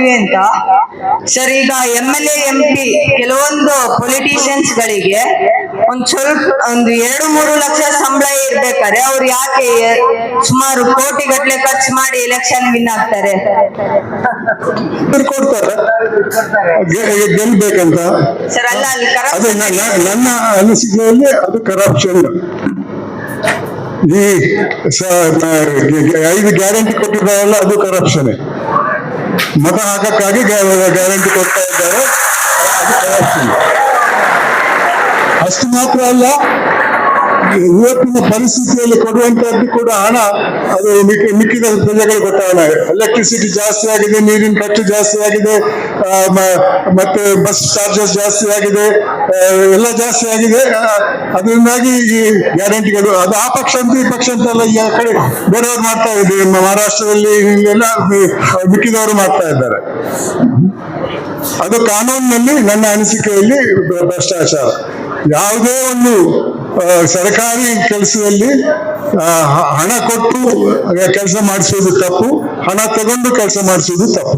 ಮಾಡಿದ್ವಿ ಅಂತ. ಸರ್ ಈಗ M L A M P ಕೆಲವೊಂದು ಪೊಲಿಟಿಷಿಯನ್ಸ್ ಗಳಿಗೆ ಒಂದ್ ಸ್ವಲ್ಪ ಒಂದು ಎರಡು ಮೂರು ಲಕ್ಷ ಸಂಬಳ ಇರ್ಬೇಕಾದ್ರೆ ಅವ್ರು ಯಾಕೆ ಸುಮಾರು ಕೋಟಿ ಗಟ್ಲೆ ಖರ್ಚು ಮಾಡಿ ಎಲೆಕ್ಷನ್ ವಿನ್ ಆಗ್ತಾರೆ? ಗೆಲ್ಬೇಕಂತ ಸರ್ ಅಲ್ಲ ಅಲ್ಲಿ ಅದು ನನ್ನ ಅನಿಸಿಕೆಯಲ್ಲಿ ಅದು ಕರಪ್ಷನ್ ಈ ಐದು ಗ್ಯಾರಂಟಿ ಕೊಟ್ಟಿದ್ದಾರಲ್ಲ ಅದು ಕರಪ್ಷನ್ ಮತ ಹಾಕಕ್ಕಾಗಿ ಗ್ಯಾರಂಟಿ ಕೊಡ್ತಾ ಇದ್ದಾರೆ. ಅಷ್ಟು ಮಾತ್ರ ಅಲ್ಲ ಇವತ್ತಿನ ಪರಿಸ್ಥಿತಿಯಲ್ಲಿ ಕೊಡುವಂತದ್ದು ಕೂಡ ಹಣ, ಅದು ಮಿಕ್ಕಿ- ಮಿಕ್ಕಿದ ಪ್ರಜೆಗಳು ಕೊಟ್ಟ ಹಣ ಎಲೆಕ್ಟ್ರಿಸಿಟಿ ಜಾಸ್ತಿ ಆಗಿದೆ, ನೀರಿನ ಖರ್ಚು ಜಾಸ್ತಿ ಆಗಿದೆ ಮತ್ತೆ ಬಸ್ ಚಾರ್ಜಸ್ ಜಾಸ್ತಿ ಆಗಿದೆ ಎಲ್ಲ ಜಾಸ್ತಿ ಆಗಿದೆ. ಅದರಿಂದಾಗಿ ಈ ಗ್ಯಾರಂಟಿಗಳು ಅದು ಆ ಪಕ್ಷ ಅಂತ ಈ ಪಕ್ಷ ಅಂತಲ್ಲ, ಈ ಕಡೆ ಬೇರೆಯವರು ಮಾಡ್ತಾ ಇದ್ದೀವಿ ಮಹಾರಾಷ್ಟ್ರದಲ್ಲಿ ಎಲ್ಲ ಮಿಕ್ಕಿದವರು ಮಾಡ್ತಾ ಇದ್ದಾರೆ. ಅದು ಕಾನೂನಿನಲ್ಲಿ ನನ್ನ ಅನಿಸಿಕೆಯಲ್ಲಿ ಭ್ರ- ಭ್ರಷ್ಟಾಚಾರ. ಯಾವುದೇ ಒಂದು ಸರ್ಕಾರಿ ಕೆಲಸದಲ್ಲಿ ಹಣ ಕೊಟ್ಟು ಕೆಲಸ ಮಾಡಿಸೋದು ತಪ್ಪು ಹಣ ತಗೊಂಡು ಕೆಲಸ ಮಾಡಿಸೋದು ತಪ್ಪು.